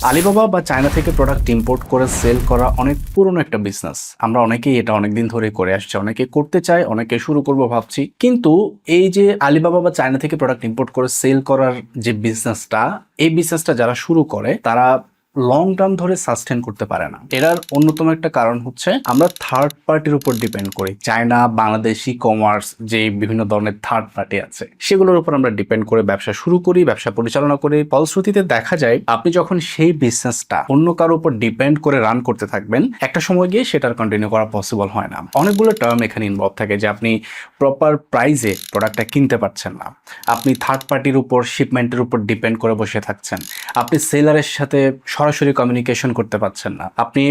Alibaba বা China থেকে product import করে সেল করা অনেক পুরনো একটা বিজনেস আমরা অনেকেই এটা অনেকদিন ধরে করে আসছে, অনেকে করতে চায়, অনেকে শুরু করব ভাবছি। কিন্তু এই যে আলিবাবা বা চায়না থেকে প্রোডাক্ট ইম্পোর্ট করে সেল করার যে বিজনেসটা এই বিজনেসটা যারা শুরু করে, তারা লং টার্ম ধরে সাস্টেন করতে পারে না। এটার অন্যতম একটা কারণ হচ্ছে আমরা থার্ড পার্টির উপর ডিপেন্ড করি। চায়না, বাংলাদেশি কমার্স যে বিভিন্ন ধরনের থার্ড পার্টি আছে, সেগুলোর উপর আমরা ডিপেন্ড করে ব্যবসা শুরু করি, ব্যবসা পরিচালনা করি। ফলশ্রুতিতে দেখা যায়, আপনি যখন সেই বিজনেসটা অন্য কারোর উপর ডিপেন্ড করে রান করতে থাকবেন, একটা সময় গিয়ে সেটার কন্টিনিউ করা পসিবল হয় না। অনেকগুলো টার্ম এখানে ইনভলভ থাকে যে আপনি প্রপার প্রাইজে প্রোডাক্টটা কিনতে পারছেন না। আপনি থার্ড পার্টির উপর শিপমেন্টের উপর ডিপেন্ড করে বসে থাকছেন। আপনি সেলারের সাথে সরাসরি কমিউনিকেশন করতে পারছেন না। আপনি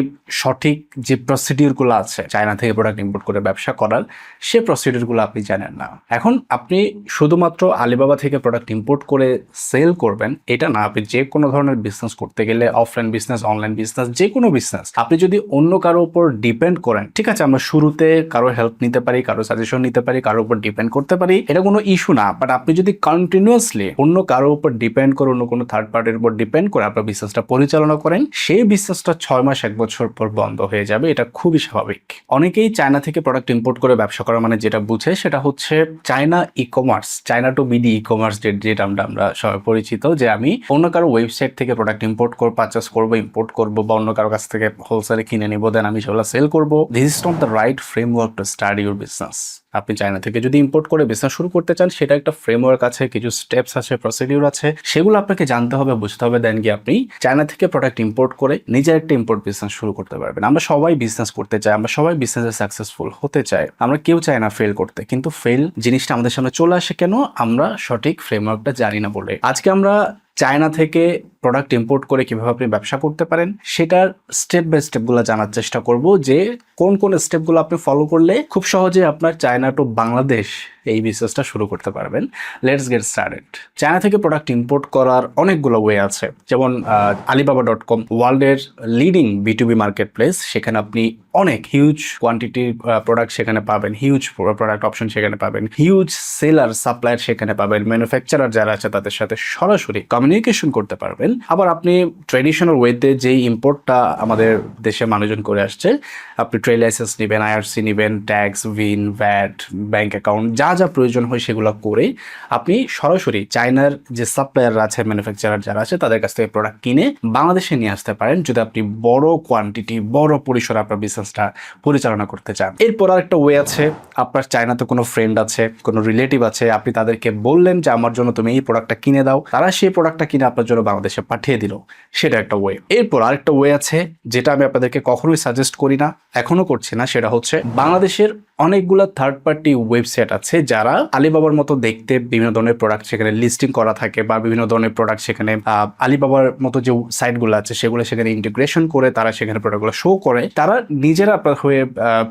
সঠিক যে প্রসিডিউরগুলো আছে চায়না থেকে প্রোডাক্ট ইম্পোর্ট করে ব্যবসা করার, সে প্রসিডিউরগুলো আপনি জানেন না। এখন আপনি শুধুমাত্র আলিবাবা থেকে প্রোডাক্ট ইম্পোর্ট করে সেল করবেন, এটা না, আপনি যে কোনো ধরনের বিজনেস করতে গেলে অফলাইন বিজনেস অনলাইন বিজনেস যে কোনো বিজনেস আপনি যদি অন্য কারোর উপর ডিপেন্ড করেন, ঠিক আছে, আমরা শুরুতে কারও হেল্প নিতে পারি, কারও সাজেশন নিতে পারি কারোর উপর ডিপেন্ড করতে পারি, এটা কোনো ইস্যু না। বাট আপনি যদি কন্টিনিউয়াসলি অন্য কারোর উপর ডিপেন্ড করে, অন্য কোনো থার্ড পার্টির উপর ডিপেন্ড করে আপনার বিজনেসটা পরিচালনা করেন সেই বিজনেসটা ছয় মাস এক বছর পর বন্ধ হয়ে যাবে, এটা খুবই স্বাভাবিক। অনেকেই চায়না থেকে প্রোডাক্ট ইম্পোর্ট করে ব্যবসা করা মানে যেটা বুঝে, সেটা হচ্ছে China e commerce China to BD e commerce যে টার্মটা আমরা সবাই পরিচিত, যে আমি অন্য কারও ওয়েবসাইট থেকে প্রোডাক্ট ইম্পোর্ট করব পারচেস করব ইম্পোর্ট করব, বা অন্য কারও কাছ থেকে হোলসেলে কিনে নিবো দেন আমি সেগুলো সেল করব। This is not the right framework to start your business আপনি চায়না থেকে যদি ইম্পোর্ট করে বিজনেস শুরু করতে চান, সেটা একটা ফ্রেমওয়ার্ক আছে, কিছু স্টেপস আছে প্রসিডিউর আছে, সেগুলো আপনাকে জানতে হবে, বুঝতে হবে দেন কি আপনি চায়না থেকে প্রোডাক্ট ইম্পোর্ট করে নিজের একটা ইম্পোর্ট বিজনেস শুরু করতে পারবেন। আমরা সবাই বিজনেস করতে চাই, আমরা সবাই বিজনেসে সাকসেসফুল হতে চাই, আমরা কেউ চাই না ফেল করতে। কিন্তু ফেল জিনিসটা আমাদের সামনে চলে আসে কেন? আমরা সঠিক ফ্রেমওয়ার্কটা জানি না বলে। আজকে আমরা চায়না থেকে প্রোডাক্ট ইম্পোর্ট করে কীভাবে আপনি ব্যবসা করতে পারেন, সেটার স্টেপ বাই স্টেপগুলো জানার চেষ্টা করব যে কোন কোন স্টেপগুলো আপনি ফলো করলে খুব সহজে আপনার চায়না টু বাংলাদেশ এই বিজনেসটা শুরু করতে পারবেন। লেটস গেট স্টার্টেড চায়না থেকে প্রোডাক্ট ইম্পোর্ট করার অনেকগুলো ওয়ে আছে। যেমন আলিবাবা ডট কম ওয়ার্ল্ডের লিডিং বিটুবি মার্কেট প্লেস সেখানে আপনি অনেক হিউজ কোয়ান্টিটির প্রোডাক্ট সেখানে পাবেন হিউজ প্রোডাক্ট অপশন সেখানে পাবেন হিউজ সেলার সাপ্লায়ার সেখানে পাবেন ম্যানুফ্যাকচারার যারা আছে তাদের সাথে সরাসরি কমিউনিকেশন করতে পারবেন। আবার আপনি ট্রেডিশনাল ওয়েতে যেই ইম্পোর্টটা আমাদের দেশে মানুষজন করে আসছে, আপনি ট্রেড লাইসেন্স নেবেন আইআরসি নেবেন tax BIN VAT bank account যা যা প্রয়োজন হয় সেগুলো করে আপনি সরাসরি চায়নার যে সাপ্লায়ার আছে ম্যানুফ্যাকচারার যারা আছে তাদের কাছ থেকে প্রোডাক্ট কিনে বাংলাদেশে নিয়ে আসতে পারেন। যদি আপনি বড় কোয়ান্টিটি বড় পরিসরে আপনার বিজনেসটা পরিচালনা করতে চান। এরপর আরেকটা ওয়ে আছে, আপনার চায়নাতে কোনো ফ্রেন্ড আছে, কোনো রিলেটিভ আছে, আপনি তাদেরকে বললেন যে, আমার জন্য তুমি এই প্রোডাক্টটা কিনে দাও। তারা সেই প্রোডাক্টটা কিনে আপনার জন্য বাংলাদেশে পাঠিয়ে দিল। সেটা একটা ওয়ে এরপর আরেকটা ওয়ে আছে, যেটা আমি আপনাদেরকে কখনোই সাজেস্ট করি না, এখনও করছি না, সেটা হচ্ছে বাংলাদেশের অনেকগুলো থার্ড পার্টি ওয়েবসাইট আছে, যারা আলিবাবার মতো দেখতে বিভিন্ন ধরনের প্রোডাক্ট সেখানে লিস্টিং করা থাকে বা বিভিন্ন ধরনের প্রোডাক্ট সেখানে আলিবাবার মতো যে সাইটগুলো আছে, সেগুলো সেখানে ইন্টিগ্রেশন করে তারা সেখানে প্রোডাক্টগুলো শো করে। তারা নিজেরা আপনার হয়ে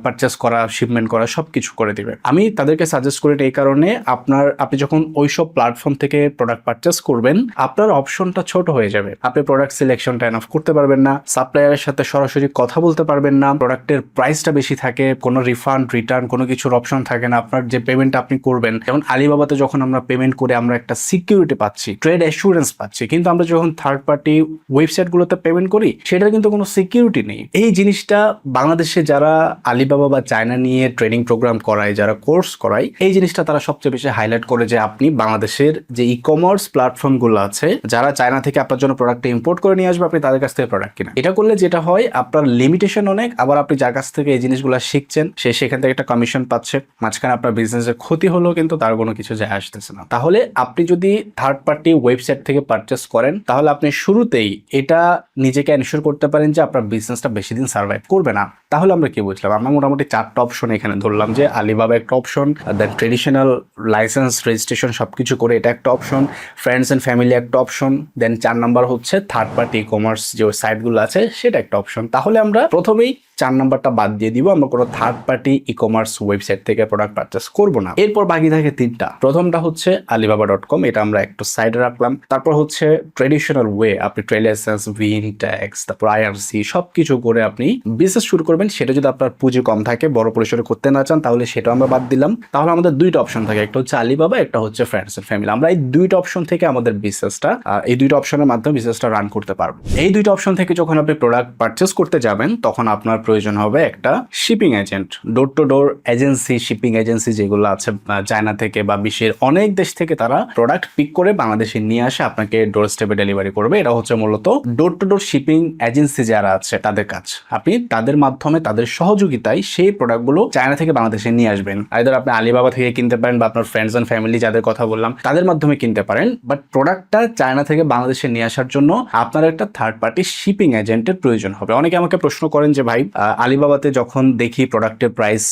পারচেস করা শিপমেন্ট করা সব কিছু করে দিবে। আমি তাদেরকে সাজেস্ট করি এই কারণে আপনার, আপনি যখন ওইসব প্ল্যাটফর্ম থেকে প্রোডাক্ট পারচেস করবেন, আপনার অপশনটা ছোট হয়ে যাবে। আপনি প্রোডাক্ট সিলেকশনটা এনাফ করতে পারবেন না সাপ্লায়ারের সাথে সরাসরি কথা বলতে পারবেন না প্রোডাক্টের প্রাইসটা বেশি থাকে, কোনো রিফান্ড রিটার্ন কোনো কিছুর অপশন থাকে না, আপনার যে পেমেন্ট আপনি করবেন। যেমন আলিবাবাতে যখন আমরা পেমেন্ট করে আমরা একটা সিকিউরিটি পাচ্ছি ট্রেড অ্যাসুরেন্স পাচ্ছি, কিন্তু আমরা যখন থার্ড পার্টি ওয়েবসাইটগুলোতে পেমেন্ট করি, সেটার কিন্তু কোনো সিকিউরিটি নেই। এই জিনিসটা বাংলাদেশে যারা আলিবাবা বা চায়না নিয়ে ট্রেনিং প্রোগ্রাম করায়, যারা কোর্স করায়, এই জিনিসটা তারা সবচেয়ে বেশি হাইলাইট করে যে আপনি বাংলাদেশের যে ই কমার্স প্ল্যাটফর্মগুলো আছে, যারা চায়না থেকে আপনার জন্য প্রোডাক্টটা ইম্পোর্ট করে নিয়ে আসবে, আপনি তাদের কাছ থেকে প্রোডাক্ট কিনা এটা করলে যেটা হয়, আপনার লিমিটেশন অনেক, আবার আপনি যার কাছ থেকে এই জিনিসগুলো শিখছেন, সে সেখান থেকে একটা কমিশন পাচ্ছে, মাঝখানে আপনার বিজনেসের ক্ষতি হলেও কিন্তু তার কোনো কিছু যায় আসতেছে না। তাহলে আপনি যদি থার্ড পার্টি ওয়েবসাইট থেকে পারচেস করেন, তাহলে আপনি শুরুতেই এটা নিজেকে এনশিওর করতে পারেন যে আপনার বিজনেসটা বেশি দিন সার্ভাইভ করবে না। তাহলে আমরা কি বুঝলাম? আমরা মোটামুটি চারটা অপশন এখানে ধরলাম যে আলিবাবা একটা option then traditional license registration সব কিছু করে এটা একটা অপশন ফ্রেন্ডস অ্যান্ড ফ্যামিলি একটা অপশন দেন চার নাম্বার হচ্ছে থার্ড পার্টি ই কমার্স যে সাইটগুলো আছে সেটা একটা অপশন তাহলে আমরা প্রথমেই চার নাম্বারটা বাদ দিয়ে দিব, আমরা কোনো third party e commerce website থেকে প্রোডাক্ট পারচেস করব না। এরপর বাকি থাকে তিনটা। প্রথমটা হচ্ছে আলিবাবা ডট কম এটা আমরা একটু সাইডে রাখলাম। তারপর হচ্ছে ট্রেডিশনাল ওয়ে আপনি ট্রেড লাইসেন্স ভিন ট্যাক্স তারপর আইআরসি সব কিছু করে আপনি বিজনেস শুরু করবেন। সেটা যদি আপনার পুঁজি কম থাকে, বড় পরিসরে করতে না চান, তাহলে সেটা আমরা বাদ দিলাম। তাহলে আমাদের দুইটা অপশন থাকে, একটা হচ্ছে আলিবাবা একটা হচ্ছে ফ্রেন্ডস এন্ড ফ্যামিলি আমরা এই দুইটা অপশন থেকে আমাদের বিজনেসটা এই দুইটা অপশনের মাধ্যমে বিজনেসটা রান করতে পারব। এই দুইটা অপশন থেকে যখন আপনি প্রোডাক্ট পারচেস করতে যাবেন, তখন আপনার প্রয়োজন হবে একটা shipping agent door to door agency shipping agency যেগুলো আছে চায়না থেকে বা বিশ্বের অনেক দেশ থেকে তারা প্রোডাক্ট পিক করে বাংলাদেশে নিয়ে আসে, আপনাকে ডোর স্টেপে ডেলিভারি করবে। এটা হচ্ছে মূলত door to door shipping agency যারা আছে, তাদের কাজ। আপনি তাদের মাধ্যমে, তাদের সহযোগিতায় সেই প্রোডাক্টগুলো চায়না থেকে বাংলাদেশে নিয়ে আসবেন। আইদার আপনি আলিবাবা থেকে কিনতে পারেন বা আপনার ফ্রেন্ডস অ্যান্ড ফ্যামিলি যাদের কথা বললাম, তাদের মাধ্যমে কিনতে পারেন। বাট প্রোডাক্টটা চায়না থেকে বাংলাদেশে নিয়ে আসার জন্য আপনার একটা থার্ড পার্টি শিপিং এজেন্টের প্রয়োজন হবে। অনেকে আমাকে প্রশ্ন করেন যে, ভাই আলিবাবাতে যখন দেখি প্রোডাক্টের প্রাইস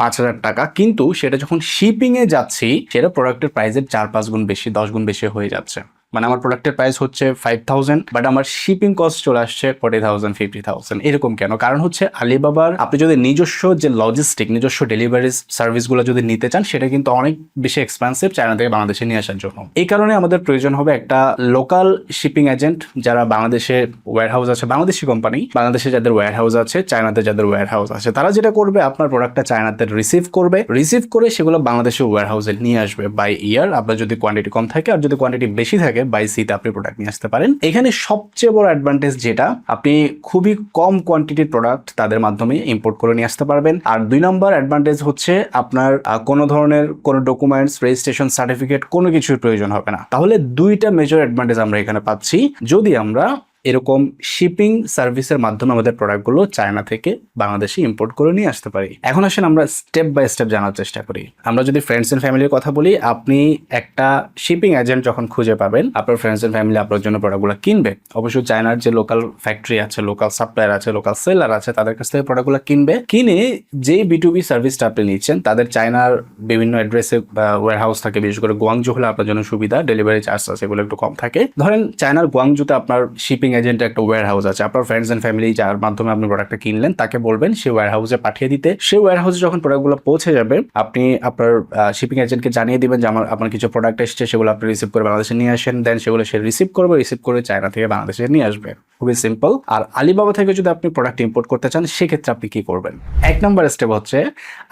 পাঁচ হাজার টাকা, কিন্তু সেটা যখন শিপিংয়ে যাচ্ছি, সেটা প্রোডাক্টের প্রাইসের চার পাঁচ গুণ বেশি, দশ গুণ বেশি হয়ে যাচ্ছে। মানে আমার প্রোডাক্টের প্রাইস হচ্ছে ফাইভ থাউজেন্ড বাট আমার শিপিং কস্ট চলে আসছে ফোর্টি থাউজেন্ড ফিফটি থাউজেন্ড এরকম কেন? কারণ হচ্ছে আলিবাবার আপনি যদি নিজস্ব যে লজিস্টিক নিজস্ব ডেলিভারি সার্ভিসগুলো যদি নিতে চান, সেটা কিন্তু অনেক বেশি এক্সপেন্সিভ চায়না থেকে বাংলাদেশে নিয়ে আসার জন্য। এই কারণে আমাদের প্রয়োজন হবে একটা লোকাল শিপিং এজেন্ট যারা বাংলাদেশে ওয়্যার হাউস আছে, বাংলাদেশি কোম্পানি বাংলাদেশে যাদের ওয়্যার হাউস আছে চায়নাতে যাদের ওয়্যার হাউস আছে, তারা যেটা করবে, আপনার প্রোডাক্টটা চায়নাতে রিসিভ করবে। রিসিভ করে সেগুলো বাংলাদেশের ওয়্যার হাউসে নিয়ে আসবে বাই ইয়ার আপনার যদি কোয়ান্টিটি কম থাকে, আর যদি কোয়ান্টিটি বেশি থাকে বাই সিতে আপনি প্রোডাক্ট নিয়ে আসতে পারেন। এখানে সবচেয়ে বড় অ্যাডভান্টেজ যেটা, আপনি খুবই কম কোয়ান্টিটির প্রোডাক্ট তাদের মাধ্যমে ইম্পোর্ট করে নিয়ে আসতে পারবেন। আর দুই নম্বর অ্যাডভান্টেজ হচ্ছে আপনার কোনো ধরনের কোনো ডকুমেন্টস রেজিস্ট্রেশন সার্টিফিকেট কোনো কিছুর প্রয়োজন হবে না। তাহলে দুইটা মেজর অ্যাডভান্টেজ আমরা এখানে পাচ্ছি। যদি আমরা এরকম শিপিং সার্ভিসের মাধ্যমে আমাদের প্রোডাক্টগুলো চায়না থেকে বাংলাদেশে ইম্পোর্ট করে নিয়ে আসতে পারি। এখন আসেন আমরা স্টেপ বাই স্টেপ জানার চেষ্টা করি। আমরা যদি ফ্রেন্ডস এন্ড ফ্যামিলির কথা বলি, আপনি একটা শিপিং এজেন্ট যখন খুঁজে পাবেন, আপনার ফ্রেন্ডস এন্ড ফ্যামিলি আপনার জন্য প্রোডাক্টগুলো কিনবে। অবশ্যই চায়নার যে লোকাল ফ্যাক্টরি আছে লোকাল সাপ্লায়ার আছে লোকাল সেলার আছে, তাদের কাছ থেকে প্রোডাক্টগুলো কিনবে। কিনে যেই বিটুবি সার্ভিসটা আপনি নিচ্ছেন, তাদের চায়নার বিভিন্ন অ্যাড্রেসে বা ওয়ার হাউস থাকে, বিশেষ করে গোয়াংজু হলে আপনার জন্য সুবিধা ডেলিভারি চার্জ আছে, এগুলো একটু কম থাকে। ধরেন চায়নার গোয়াংজুতে আপনার শিপিং এজেন্ট একটা ওয়্যার হাউস আছে। আপনার ফ্রেন্ডস এন্ড ফ্যামিলি যার মাধ্যমে আপনি প্রোডাক্টটা কিনলেন, তাকে বলবেন সে ওয়্যার হাউসে পাঠিয়ে দিতে। সে ওয়্যার হাউসে যখন প্রোডাক্টগুলো পৌঁছে যাবে, আপনি আপনার শিপিং এজেন্টকে জানিয়ে দিবেন যে আমার, আপনার কিছু প্রোডাক্ট এসছে, সেগুলো আপনি রিসিভ করে বাংলাদেশে নিয়ে আসেন। দেন সেগুলো সে রিসিভ করবে রিসিভ করে চায়না থেকে বাংলাদেশে নিয়ে আসবে। খুবই সিম্পল আর আলিবাবা থেকে যদি আপনি প্রোডাক্ট ইম্পোর্ট করতে চান, সেক্ষেত্রে আপনি কি করবেন? এক নম্বর স্টেপ হচ্ছে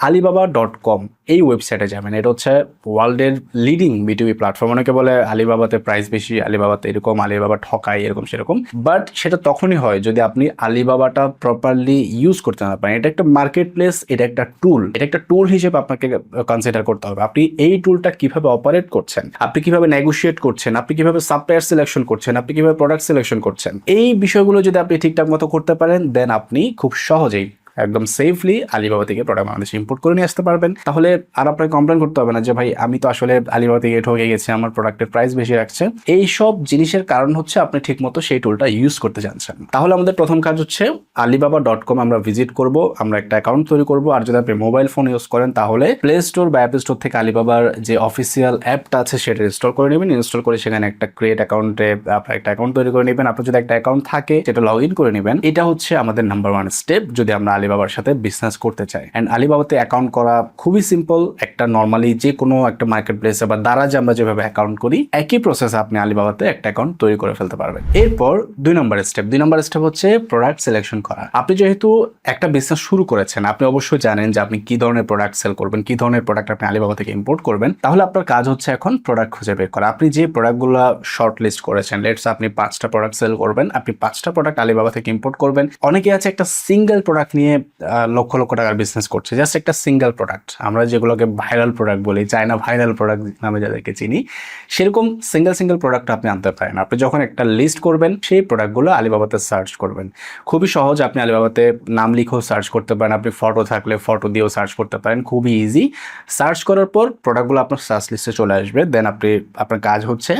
আলিবাবা ডট কম এই ওয়েবসাইটে যাবেন। এটা হচ্ছে ওয়ার্ল্ডের লিডিং বিটিভি প্ল্যাটফর্ম অনেকে বলে আলিবাবাতে প্রাইস বেশি আলিবাবাতে এরকম আলিবাবা ঠকাই এরকম, সেরকম। বাট সেটা তখনই হয় যদি আপনি আলিবাবাটা প্রপারলি ইউজ করতে না পারেন। এটা একটা মার্কেট প্লেস এটা একটা টুল এটা একটা টুল হিসেবে আপনাকে কনসিডার করতে হবে। আপনি এই টুলটা কীভাবে অপারেট করছেন? আপনি কীভাবে নেগোসিয়েট করছেন? আপনি কীভাবে সাপ্লায়ার সিলেকশন করছেন? আপনি কীভাবে প্রোডাক্ট সিলেকশন করছেন? এই বিষয়গুলো যদি আপনি ঠিকঠাক মতো করতে পারেন দেন আপনি খুব সহজেই একদম সেফলি আলিবাবা থেকে প্রোডাক্ট বাংলাদেশে ইম্পোর্ট করে নিয়ে আসতে পারবেন। তাহলে আর আপনাকে কমপ্লেন করতে হবে না যে, ভাই, আমি তো আসলে আলিবাবা থেকে ঠকে গেছি, আমার প্রোডাক্টের প্রাইস বেশি রাখছে। এই সব জিনিসের কারণ হচ্ছে আপনি ঠিকমতো সেই টুলটা ইউজ করতে জানছেন তাহলে আমাদের প্রথম কাজ হচ্ছে আলিবাবা ডট কম আমরা ভিজিট করব, আমরা একটা অ্যাকাউন্ট তৈরি করব। আর যদি আপনি মোবাইল ফোন ইউজ করেন, তাহলে প্লে স্টোর বা অ্যাপ স্টোর থেকে আলিবাবার যে অফিসিয়াল অ্যাপটা আছে, সেটা ইনস্টল করে নেবেন। ইনস্টল করে সেখানে একটা ক্রিয়েট অ্যাকাউন্টে আপনার একটা অ্যাকাউন্ট তৈরি করে নেবেন। আপনার যদি একটা অ্যাকাউন্ট থাকে, সেটা লগ ইন করে নেবেন। এটা হচ্ছে আমাদের নাম্বার ওয়ান স্টেপ যদি আমরা আলিবাবার সাথে বিজনেস করতে চাই অ্যান্ড আলিবাবাতে অ্যাকাউন্ট করা খুবই সিম্পল একটা নর্মালি যে কোনো একটা মার্কেট প্লেসে বা দারাজে আমরা যেভাবে অ্যাকাউন্ট করি, একই প্রসেসে আপনি আলিবাবাতে একটা অ্যাকাউন্ট তৈরি করে ফেলতে পারবেন। এরপর দুই নম্বর স্টেপ দুই নম্বর স্টেপ হচ্ছে প্রোডাক্ট সিলেকশন করা। আপনি যেহেতু একটা বিজনেস শুরু করেছেন, আপনি অবশ্যই জানেন যে আপনি কি ধরনের প্রোডাক্ট সেল করবেন, কি ধরনের প্রোডাক্ট আপনি আলিবাবা থেকে ইম্পোর্ট করবেন। তাহলে আপনার কাজ হচ্ছে এখন প্রোডাক্ট খুঁজে বের করা। আপনি যে প্রোডাক্টগুলো শর্ট লিস্ট করেছেন লেটস আপনি পাঁচটা প্রোডাক্ট সেল করবেন, আপনি পাঁচটা প্রোডাক্ট আলিবাবা থেকে ইম্পোর্ট করবেন। অনেকে আছে একটা সিঙ্গেল প্রোডাক্ট নিয়ে আহ, লক্ষ লক্ষ টাকার বিজনেস করছে। জাস্ট একটা সিঙ্গেল প্রোডাক্ট আমরা যেগুলোকে ভাইরাল প্রোডাক্ট বলি চায়না ভাইরাল প্রোডাক্ট নামে যাদেরকে চিনি সেরকম সিঙ্গেল সিঙ্গেল প্রোডাক্ট আপনি আনতে পারেন। আপনি যখন একটা লিস্ট করবেন সেই প্রোডাক্টগুলো আলিবাবাতে সার্চ করবেন। খুবই সহজ আপনি আলিবাবাতে নাম লিখেও সার্চ করতে পারেন। আপনি ফটো থাকলে ফটো দিয়েও সার্চ করতে পারেন। খুবই ইজি সার্চ করার পর প্রোডাক্টগুলো আপনার সার্চ লিস্টে চলে আসবে। দেন আপনি আপনার কাজ হচ্ছে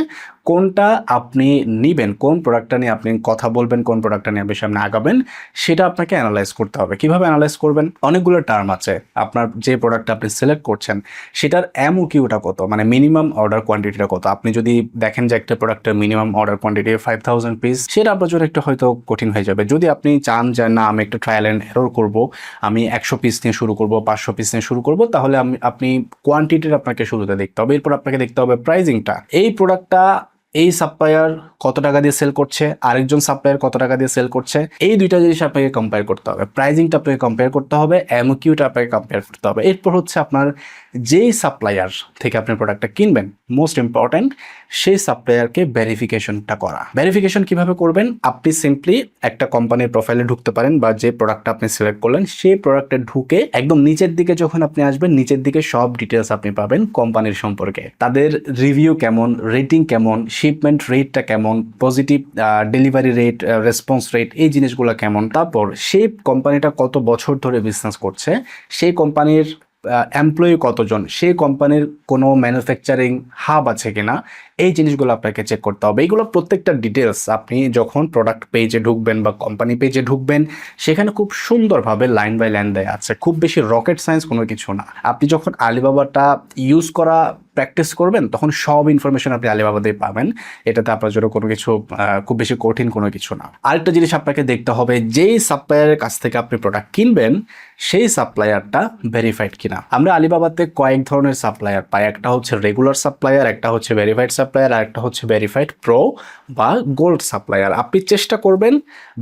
কোনটা আপনি নিবেন, কোন প্রোডাক্টটা নিয়ে আপনি কথা বলবেন, কোন প্রোডাক্টটা নিয়ে আপনি সামনে আগাবেন, সেটা আপনাকে অ্যানালাইজ করতে হবে। কীভাবে অ্যানালাইজ করবেন? অনেকগুলো টার্ম আছে। আপনার যে প্রোডাক্টটা আপনি সিলেক্ট করছেন, সেটার এমও কিউটা কত? মানে মিনিমাম অর্ডার কোয়ান্টিটিটা কত? আপনি যদি দেখেন যে একটা প্রোডাক্টের minimum order quantity five thousand piece সেটা আপনার জন্য একটু হয়তো কঠিন হয়ে যাবে। যদি আপনি চান যে না, আমি একটু ট্রায়াল অ্যান্ড এরর করব, আমি একশো পিস নিয়ে শুরু করব, পাঁচশো পিস নিয়ে শুরু করব, তাহলে আমি, আপনি কোয়ান্টিটির আপনাকে শুরুতে দেখতে হবে। এরপর আপনাকে দেখতে হবে প্রাইজিংটা এই প্রোডাক্টটা এই সাপ্লায়ার কত টাকা দিয়ে সেল করছে, আরেকজন সাপ্লায়ার কত টাকা দিয়ে সেল করছে, এই দুইটা জিনিস আপনাকে কম্পেয়ার করতে হবে। প্রাইজিংটা আপনাকে কম্পেয়ার করতে হবে এমকিউটা আপনাকে কম্পেয়ার করতে হবে। এরপর হচ্ছে আপনার যেই সাপ্লায়ার থেকে আপনি প্রোডাক্টটা কিনবেন মোস্ট ইম্পর্ট্যান্ট সেই সাপ্লায়ারকে ভেরিফিকেশনটা করা। ভেরিফিকেশন কীভাবে করবেন? আপনি সিম্পলি একটা কোম্পানির প্রোফাইলে ঢুকতে পারেন বা যে প্রোডাক্টটা আপনি সিলেক্ট করলেন, সেই প্রোডাক্টে ঢুকে একদম নিচের দিকে যখন আপনি আসবেন, নিচের দিকে সব ডিটেলস আপনি পাবেন কোম্পানির সম্পর্কে। তাদের রিভিউ কেমন রেটিং কেমন শিপমেন্ট রেটটা কেমন positive delivery rate response rate এই জিনিসগুলো কেমন, তারপর সেই কোম্পানিটা কত বছর ধরে বিজনেস করছে, সেই কোম্পানির এমপ্লয়ি কতজন? সেই কোম্পানির কোনো ম্যানুফ্যাকচারিং হাব আছে কিনা? এই জিনিসগুলো আপনাকে চেক করতে হবে। এইগুলো প্রত্যেকটা ডিটেলস আপনি যখন প্রোডাক্ট পেজে ঢুকবেন বা কোম্পানি পেজে ঢুকবেন, সেখানে খুব সুন্দরভাবে লাইন বাই লাইন দেয়া আছে। খুব বেশি রকেট সায়েন্স কোনো কিছু না। আপনি যখন আলিবাবাটা ইউজ করা প্র্যাকটিস করবেন, তখন সব ইনফরমেশন আপনি আলিবাবাতেই পাবেন। এটাতে আপনার জন্য কোনো কিছু খুব বেশি কঠিন কোনো কিছু না। আরেকটা জিনিস আপনাকে দেখতে হবে, যেই সাপ্লায়ারের কাছ থেকে আপনি প্রোডাক্ট কিনবেন, সেই সাপ্লায়ারটা ভেরিফাইড কিনা। আমরা আলিবাবাতে কয়েক ধরনের সাপ্লায়ার পাই। একটা হচ্ছে রেগুলার সাপ্লায়ার একটা হচ্ছে ভেরিফাইড সাপ্লায়ার আর একটা হচ্ছে ভেরিফাইড প্রো বা গোল্ড সাপ্লায়ার আপনি চেষ্টা করবেন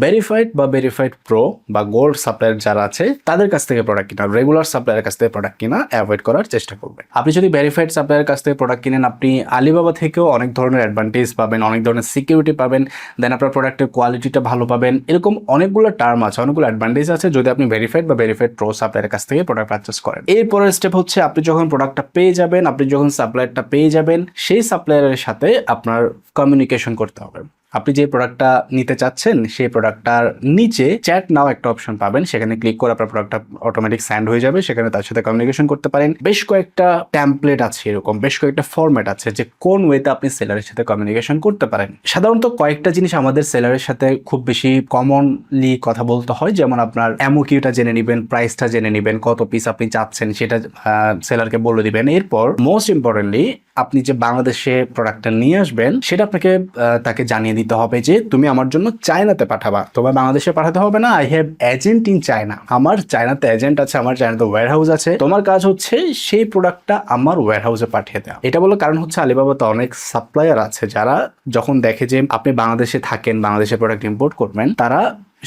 ভেরিফাইড বা ভেরিফাইড প্রো বা গোল্ড সাপ্লায়ার যারা আছে, তাদের কাছ থেকে প্রোডাক্ট কিনা। রেগুলার সাপ্লায়ারের কাছ থেকে প্রোডাক্ট কিনা অ্যাভয়েড করার চেষ্টা করবেন। আপনি যদি ভেরিফাইড সাপ্লায়ারের কাছ থেকে প্রোডাক্ট কিনেন, আপনি আলিবাবা থেকেও অনেক ধরনের অ্যাডভান্টেজ পাবেন, অনেক ধরনের সিকিউরিটি পাবেন দেন আপনার প্রোডাক্টের কোয়ালিটিটা ভালো পাবেন। এরকম অনেকগুলো টার্ম আছে, অনেকগুলো অ্যাডভান্টেজ আছে যদি আপনি ভেরিফাইড বা ভেরিফাইড প্রো আপনার কাছ থেকে প্রোডাক্ট পারচেস করেন। এরপরের স্টেপ হচ্ছে আপনি যখন প্রোডাক্টটা পেয়ে যাবেন, আপনি যখন সাপ্লায়ারটা পেয়ে যাবেন, সেই সাপ্লায়ারের সাথে আপনার কমিউনিকেশন করতে হবে। আপনি যে প্রোডাক্টটা নিতে চাচ্ছেন, সেই প্রোডাক্টটার নিচে চ্যাট নাও একটা অপশন পাবেন। সেখানে ক্লিক করে আপনার প্রোডাক্টটা অটোমেটিক স্যান্ড হয়ে যাবে। সেখানে তার সাথে কমিউনিকেশন করতে পারেন। বেশ কয়েকটা ট্যাম্পলেট আছে এরকম, বেশ কয়েকটা ফরম্যাট আছে যে কোন ওয়েতে আপনি সেলারের সাথে কমিউনিকেশন করতে পারেন। সাধারণত কয়েকটা জিনিস আমাদের সেলারের সাথে খুব বেশি কমনলি কথা বলতে হয়। যেমন আপনার অ্যামোকিউটা জেনে নেবেন প্রাইসটা জেনে নেবেন, কত পিস আপনি চাচ্ছেন, সেটা সেলারকে বলে দিবেন। এরপর মোস্ট ইম্পর্টেন্টলি আপনি যে বাংলাদেশে প্রোডাক্টটা নিয়ে আসবেন, সেটা আপনাকে তাকে জানিয়ে দিতে হবে যে তুমি আমার জন্য চায়নাতে পাঠাবা। তোমার বাংলাদেশে পাঠাতে হবে না I have agent in China আমার চায়নাতে এজেন্ট আছে, আমার চায়নাতে ওয়্যার হাউস আছে। তোমার কাজ হচ্ছে সেই প্রোডাক্টটা আমার ওয়্যার হাউসে পাঠিয়ে দেওয়া। এটা বলার কারণ হচ্ছে আলিবাবাতে অনেক সাপ্লায়ার আছে যারা যখন দেখে যে আপনি বাংলাদেশে থাকেন, বাংলাদেশে প্রোডাক্ট ইম্পোর্ট করবেন, তারা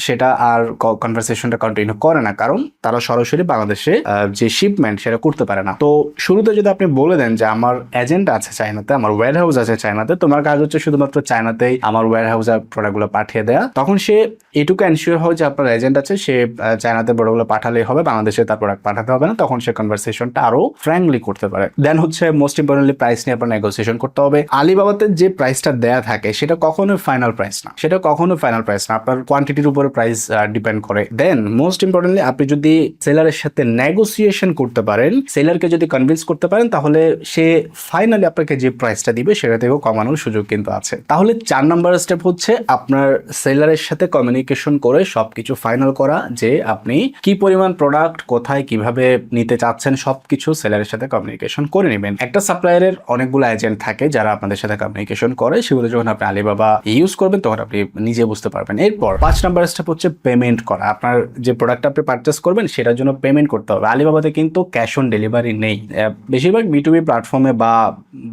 সেটা আর কনভারসেশনটা কন্টিনিউ করে না, কারণ তারা সরাসরি বাংলাদেশে যে শিপমেন্ট সেটা করতে পারে না। তো শুরুতে যদি আপনি বলে দেন যে আমার এজেন্ট আছে চায়নাতে, আমার ওয়্যার হাউস আছে চায়নাতে, তোমার কাজ হচ্ছে শুধুমাত্র চায়নাতেই আমার ওয়্যার হাউসে প্রোডাক্টগুলো পাঠিয়ে দেয়া। তখন সে এটুকু এনশিওর হয় যে আপনার এজেন্ট আছে, সে চায়নাতে প্রোডাক্টগুলো পাঠালেই হবে, বাংলাদেশে তার প্রোডাক্ট পাঠাতে হবে না, তখন সে কনভারসেশনটা আরও ফ্র্যাঙ্কলি করতে পারে। দেন হচ্ছে মোস্ট ইম্পর্টেন্টলি প্রাইস নিয়ে আপনার নেগোসিয়েশন করতে হবে। আলিবাবাতে যে প্রাইসটা দেয়া থাকে, সেটা কখনোই ফাইনাল প্রাইস না। সেটা কখনো ফাইনাল প্রাইস না। আপনার কোয়ান্টিটির উপরে প্রাইস ডিপেন্ড করে। দেন মোস্ট ইম্পর্টেন্টলি আপনি যদি সেলারের সাথে নেগোসিয়েশন করতে পারেন সেলারকে যদি কনভিন্স করতে পারেন, তাহলে সে ফাইনালি আপনাকে যে প্রাইসটা দিবে, সেটা থেকেও কমানোর সুযোগ কিন্তু আছে। তাহলে চার নাম্বার স্টেপ হচ্ছে আপনার সেলারের সাথে কমিউনিকেশন করে সবকিছু ফাইনাল করা, যে আপনি কি পরিমাণ প্রোডাক্ট কোথায়, কীভাবে নিতে চাচ্ছেন, সবকিছু সেলারের সাথে কমিউনিকেশন করে নেবেন। একটা সাপ্লায়ারের অনেকগুলো এজেন্ট থাকে যারা আপনাদের সাথে কমিউনিকেশন করে, সেগুলো যখন আপনি আলিবাবা ইউজ করবেন, তখন আপনি নিজে বুঝতে পারবেন। এরপর, পাঁচ নাম্বার স্টেপ হচ্ছে পেমেন্ট করা। আপনার যে প্রোডাক্ট আপনি পারচেস করবেন, সেটার জন্য পেমেন্ট করতে হবে। আলিবাবাতে কিন্তু ক্যাশ অন ডেলিভারি নেই। বেশিরভাগ বিটুবি প্ল্যাটফর্মে বা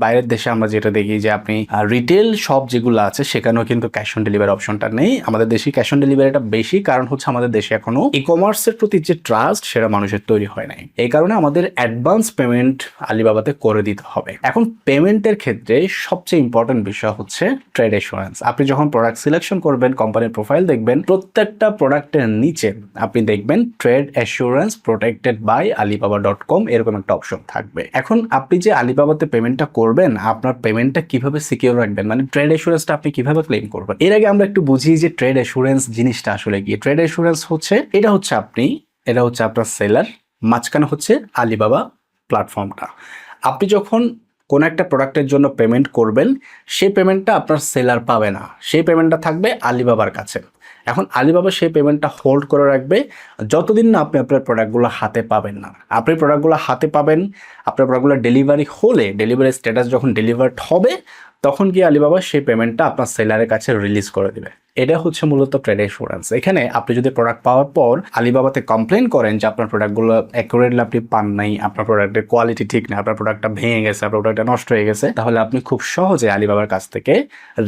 বাইরের দেশে আমরা যেটা দেখি যে আপনি রিটেল শপ যেগুলো আছে, সেখানেও কিন্তু ক্যাশ অন ডেলিভারি অপশনটা নেই। আমাদের দেশে ক্যাশ অন ডেলিভারিটা বেশি, কারণ হচ্ছে আমাদের দেশে এখনও ই কমার্সের প্রতি যে ট্রাস্ট সেটা মানুষের তৈরি হয় নাই। এই কারণে আমাদের অ্যাডভান্স পেমেন্ট আলিবাবাতে করে দিতে হবে। এখন পেমেন্টের ক্ষেত্রে সবচেয়ে ইম্পর্টেন্ট বিষয় হচ্ছে ট্রেড এসুরেন্স আপনি যখন প্রোডাক্ট সিলেকশন করবেন কোম্পানির প্রোফাইল দেখবেন প্রত্যেকটা প্রোডাক্টের নিচে আপনি দেখবেন trade assurance protected by Alibaba dot com এরকম একটা অপশন থাকবে। এখন আপনি যে আলিবাবাতে পেমেন্টটা করবেন, আপনার পেমেন্টটা কীভাবে সিকিউর রাখবেন মানে ট্রেড অ্যাসুরেন্সটা আপনি কীভাবে ক্লেম করবেন? এর আগে আমরা একটু বুঝি যে ট্রেড অ্যাসুরেন্স জিনিসটা আসলে কি? ট্রেড অ্যাসুরেন্স হচ্ছে, এটা হচ্ছে আপনি, এটা হচ্ছে আপনার সেলার, মাঝখানে হচ্ছে আলিবাবা প্ল্যাটফর্মটা। আপনি যখন কোনো একটা প্রোডাক্টের জন্য পেমেন্ট করবেন সেই পেমেন্টটা আপনার সেলার পাবে না। সেই পেমেন্টটা থাকবে আলিবাবার কাছে। এখন আলিবাবা সেই পেমেন্টটা হোল্ড করে রাখবে। যতদিন না আপনি আপনার প্রোডাক্টগুলো হাতে পাবেন না। আপনি প্রোডাক্টগুলো হাতে পাবেন, আপনার প্রোডাক্টগুলো ডেলিভারি হলে ডেলিভারি স্ট্যাটাস যখন ডেলিভার্ড হবে, তখন গিয়ে আলিবাবা সেই পেমেন্টটা আপনার সেলারের কাছে রিলিজ করে দিবে। এটা হচ্ছে মূলত ট্রেড ইন্স্যুরেন্স এখানে আপনি যদি প্রোডাক্ট পাওয়ার পর আলিবাবাতে কমপ্লেন করেন যে আপনার প্রোডাক্টগুলো অ্যাকুরেটলি আপনি পান নাই, আপনার প্রোডাক্টের কোয়ালিটি ঠিক না আপনার প্রোডাক্টটা ভেঙে গেছে, আপনার প্রোডাক্টটা নষ্ট হয়ে গেছে, তাহলে আপনি খুব সহজে আলিবাবার কাছ থেকে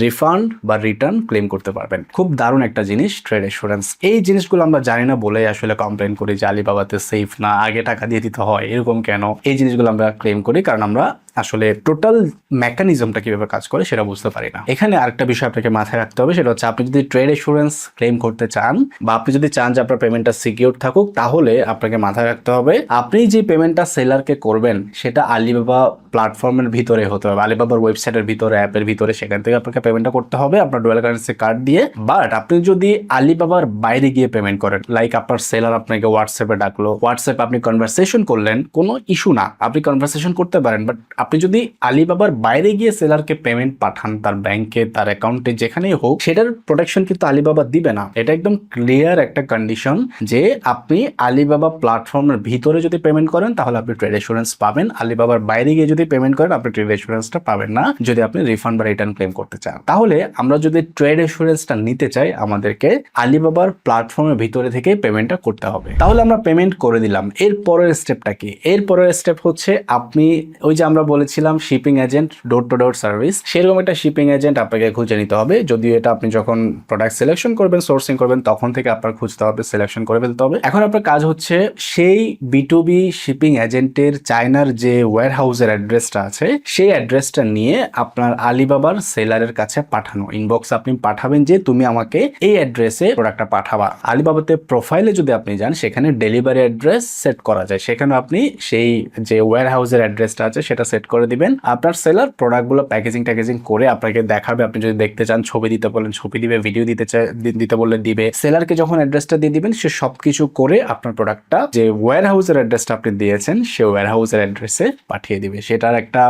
রিফান্ড বা রিটার্ন ক্লেম করতে পারবেন। খুব দারুণ একটা জিনিস ট্রেড ইন্স্যুরেন্স এই জিনিসগুলো আমরা জানি না বলে আসলে কমপ্লেন করি যে আলিবাবাতে সেফ না, আগে টাকা দিয়ে দিতে হয়, এরকম কেন? এই জিনিসগুলো আমরা ক্লেম করি কারণ আমরা আসলে টোটাল মেকানিজমটা কীভাবে কাজ করে সেটা বুঝতে পারি না। এখানে আরেকটা বিষয় আপনাকে মাথায় রাখতে হবে, সেটা হচ্ছে আপনি যদি ট্রেড ইন্স্যুরেন্স ক্লেম করতে চান বা আপনি যদি চান যে আপনার পেমেন্টটা সিকিউর থাকুক, তাহলে আপনাকে মাথায় রাখতে হবে, আপনি যে পেমেন্টটা সেলারকে করবেন, সেটা আলিবাবা প্ল্যাটফর্মের ভিতরে হতে হবে। আলিবাবার ওয়েবসাইটের ভিতরে অ্যাপের ভিতরে, সেখান থেকে আপনাকে পেমেন্টটা করতে হবে আপনার ডুয়েল কারেন্সি কার্ড দিয়ে। বাট আপনি যদি আলিবাবার বাইরে গিয়ে পেমেন্ট করেন লাইক আপনার সেলার আপনাকে হোয়াটসঅ্যাপে ডাকলো হোয়াটসঅ্যাপে আপনি কনভারসেশন করলেন, কোনো ইস্যু না। আপনি কনভারসেশন করতে পারেন বাট আপনি যদি আলিবাবার বাইরে গিয়ে সেলারকে পেমেন্ট পাঠান, তার ব্যাংকে তার অ্যাকাউন্টে যেখানেই হোক, সেটার প্রোটেকশন কিন্তু আলিবাবা দিবে না। এটা একদম ক্লিয়ার একটা কন্ডিশন যে আপনি আলিবাবা প্ল্যাটফর্মের ভিতরে যদি পেমেন্ট করেন, তাহলে আপনি ট্রেড ইন্স্যুরেন্স পাবেন। আলিবাবার বাইরে গিয়ে যদি পেমেন্ট করেন, আপনি ট্রেড ইন্স্যুরেন্সটা পাবেন না, যদি আপনি রিফান্ড বা রিটার্ন ক্লেম করতে চান। তাহলে আমরা যদি ট্রেড ইন্স্যুরেন্সটা নিতে চাই, আমাদেরকে আলিবাবার প্ল্যাটফর্মের ভিতরে থেকে পেমেন্টটা করতে হবে। তাহলে আমরা পেমেন্ট করে দিলাম। এর পরের স্টেপটা কি? এর পরের স্টেপ হচ্ছে আপনি ওই যে আমরা বলেছিলাম shipping agent door to door service সেরকম একটা শিপিং এজেন্ট আপনাকে খুঁজে নিতে হবে। যদিও এটা আপনি যখন প্রোডাক্ট সিলেকশন করবেন সোর্সিং করবেন, তখন থেকে আপনার খুঁজতে হবে সিলেকশন করে ফেলতে হবে। এখন আপনার কাজ হচ্ছে সেই বি টু বি শিপিং এজেন্টের চায়নার যে ওয়্যার হাউসের অ্যাড্রেসটা আছে, সেই অ্যাড্রেসটা নিয়ে আপনার আলিবাবার সেলারের কাছে পাঠানো। ইনবক্স আপনি পাঠাবেন যে, তুমি আমাকে এই অ্যাড্রেসে প্রোডাক্টটা পাঠাবা। আলিবাবাতে প্রোফাইলে যদি আপনি যান, সেখানে ডেলিভারি অ্যাড্রেস সেট করা যায়। সেখানে আপনি সেই যে ওয়্যার হাউসের অ্যাড্রেসটা আছে, সেটা সেট করে দিবেন। আপনার সেলার প্রোডাক্টগুলো প্যাকেজিং ট্যাকেজিং করে আপনাকে দেখাবে। আপনি যদি দেখতে চান, ছবি দিতে বলেন, ছবি দিবে ভিডিও দিতে চাই দিতে বললে দিবে। সেলারকে যখন অ্যাড্রেসটা দিয়ে দিবেন, সে সবকিছু করে আপনার প্রোডাক্টটা যে ওয়্যার হাউসের অ্যাড্রেসটা আপনি দিয়েছেন, সে ওয়্যার হাউসের অ্যাড্রেসে পাঠিয়ে দিবে। সেটার একটা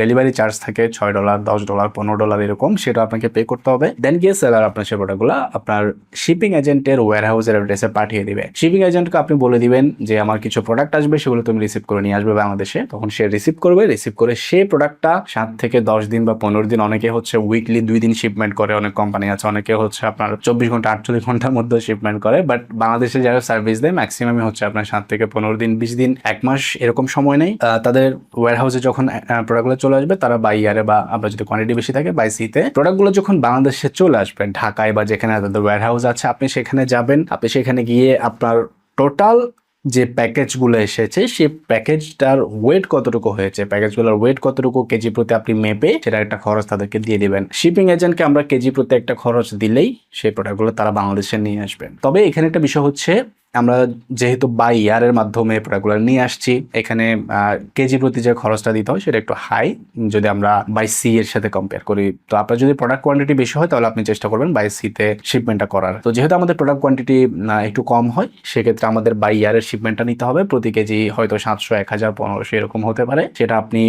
ডেলিভারি চার্জ থাকে, ছয় ডলার দশ ডলার পনেরো ডলার এরকম, সেটা আপনাকে পে করতে হবে। দেন গিয়ে সেলার আপনার সে প্রোডাক্টগুলো আপনার শিপিং এজেন্টের ওয়্যার হাউসের অ্যাড্রেসে পাঠিয়ে দিবে। শিপিং এজেন্টকে আপনি বলে দিবেন যে, আমার কিছু প্রোডাক্ট আসবে, সেগুলো তুমি রিসিভ করে নিয়ে আসবে বাংলাদেশে। তখন সে রিসিভ করবে রিসিভ করে সে প্রোডাক্টটা সাত থেকে দশ দিন বা পনেরো দিন, অনেকে হচ্ছে উইকলি দুই দিন শিপমেন্ট করে, অনেক কোম্পানি আছে, অনেকে হচ্ছে আপনার চব্বিশ ঘণ্টা, আটচল্লিশ ঘণ্টার মধ্যে শিপমেন্ট করে বাট বাংলাদেশে যারা সার্ভিস দেয় ম্যাক্সিমামই হচ্ছে আপনার সাত থেকে পনেরো দিন, বিশ দিন, এক মাস এরকম সময় নেই। তাদের ওয়ার হাউসে যখন প্রোডাক্টগুলো চলে আসবে, তারা বাই ইয়ারে বা আপনার যদি কোয়ান্টিটি বেশি থাকে বাই সিতে প্রোডাক্টগুলো যখন বাংলাদেশে চলে আসবে, ঢাকায় বা যেখানে তাদের ওয়ার হাউস আছে, আপনি সেখানে যাবেন, আপনি সেখানে গিয়ে আপনার টোটাল যে প্যাকেজগুলো এসেছে, সে প্যাকেজটার ওয়েট কতটুকু হয়েছে? প্যাকেজগুলোর ওয়েট কতটুকু কেজি প্রতি আপনি মেপে সেটা একটা খরচ তাদেরকে দিয়ে দেবেন। শিপিং এজেন্টকে আমরা কেজি প্রতি একটা খরচ দিলেই সেই প্রোডাক্টগুলো তারা বাংলাদেশে নিয়ে আসবেন। তবে এখানে একটা বিষয় হচ্ছে আমরা যেহেতু বাই ইয়ারের মাধ্যমে প্রোডাক্টগুলো নিয়ে আসছি, এখানে কেজি প্রতি যে খরচটা দিতে হয় সেটা একটু হাই যদি আমরা বাই সি এর সাথে কম্পেয়ার করি। তো আপনার যদি প্রোডাক্ট কোয়ান্টিটি বেশি হয় তাহলে আপনি চেষ্টা করবেন বাই সিতে শিপমেন্টটা করার। তো যেহেতু আমাদের প্রোডাক্ট কোয়ান্টিটি একটু কম হয়, সেক্ষেত্রে আমাদের বাই ইয়ারের শিপমেন্টটা নিতে হবে। প্রতি কেজি হয়তো সাতশো, এক হাজার, পনেরোশো এরকম হতে পারে। সেটা আপনি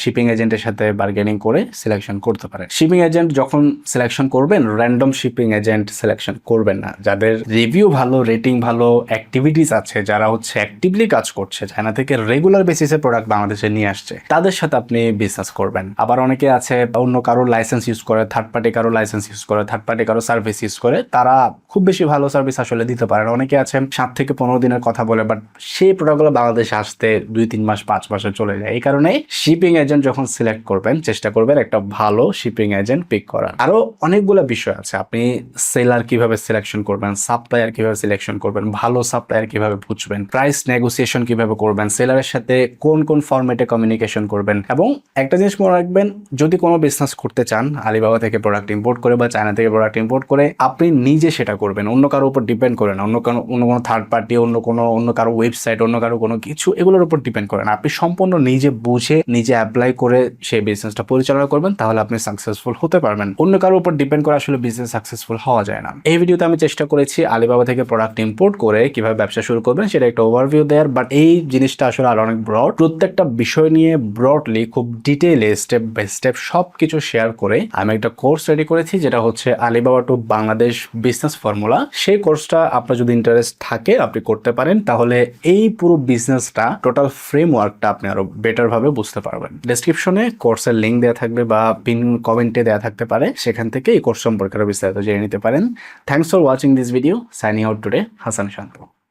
শিপিং এজেন্টের সাথে বার্গেনিং করে সিলেকশন করতে পারেন। শিপিং এজেন্ট যখন সিলেকশন করবেন র্যান্ডম শিপিং এজেন্ট সিলেকশন করবেন না। যাদের রিভিউ ভালো রেটিং ভালো অ্যাক্টিভিটিস আছে যারা হচ্ছে অ্যাক্টিভলি কাজ করছে, চায়না থেকে রেগুলার বেসিসে প্রোডাক্ট বাংলাদেশে নিয়ে আসছে, তাদের সাথে আপনি বিজনেস করবেন। আবার অনেকে আছে, অন্য কারও লাইসেন্স ইউজ করে থার্ড পার্টি কারও লাইসেন্স ইউজ করে থার্ড পার্টি কারও সার্ভিস ইউজ করে, তারা খুব বেশি ভালো সার্ভিস আসলে দিতে পারে অনেকে আছে, সাত থেকে পনেরো দিনের কথা বলে বাট সেই প্রোডাক্টগুলো বাংলাদেশে আসতে দুই, তিন মাস, পাঁচ মাসে চলে যায়। এই কারণে শিপিং এজেন্ট যখন সিলেক্ট করবেন, চেষ্টা করবেন একটা ভালো শিপিং এজেন্ট পিক করার। আরও অনেকগুলো বিষয় আছে, আপনি সেলার কীভাবে সিলেকশন করবেন সাপ্লায়ার কীভাবে সিলেকশন করবেন ভালো সাপ্লায়ার কীভাবে বুঝবেন? প্রাইস নেগোসিয়েশন কীভাবে করবেন? সেলারের সাথে কোন কোন ফরম্যাটে কমিউনিকেশন করবেন? এবং একটা জিনিস মনে রাখবেন, যদি কোনো বিজনেস করতে চান, আলিবাবা থেকে প্রোডাক্ট ইম্পোর্ট করে বা চায়না থেকে প্রোডাক্ট ইম্পোর্ট করে, আপনি নিজে সেটা করবেন। অন্য কারোর উপর ডিপেন্ড করেন অন্য কোনো অন্য কোনো থার্ড পার্টি অন্য কোনো, অন্য কারও ওয়েবসাইট অন্য কারও কোনো কিছু, এগুলোর উপর ডিপেন্ড করেন আপনি সম্পূর্ণ নিজে বুঝে, নিজে অ্যাপ্লাই করে সেই বিজনেসটা পরিচালনা করবেন, তাহলে আপনি সাকসেসফুল হতে পারবেন। অন্য কারোর উপর ডিপেন্ড করে আসলে বিজনেস সাকসেসফুল হওয়া যায় না। এই ভিডিওতে আমি চেষ্টা করেছি, আলিবাবা থেকে প্রোডাক্ট ইম্পোর্ট করে কীভাবে ব্যবসা শুরু করবেন সেটা একটা ওভারভিউ দেয়ার বাট এই জিনিসটা আসলে আর অনেক ব্রড প্রত্যেকটা বিষয় নিয়ে ব্রডলি খুব ডিটেইলে স্টেপ বাই স্টেপ সব কিছু শেয়ার করে আমি একটা কোর্স রেডি করেছি, যেটা হচ্ছে Alibaba to Bangladesh business formula সেই কোর্সটা আপনার যদি ইন্টারেস্ট থাকে, আপনি করতে পারেন, তাহলে এই পুরো বিজনেসটা টোটাল ফ্রেমওয়ার্কটা আপনি আরও বেটার ভাবে বুঝতে পারবেন। ডেসক্রিপশনে কোর্সের লিঙ্ক দেওয়া থাকবে বা পিন কমেন্টে দেওয়া থাকতে পারে, সেখান থেকে এই কোর্স সম্পর্কে আরও বিস্তারিত জেনে নিতে পারেন। Thanks for watching this video signing out today Hasan campo.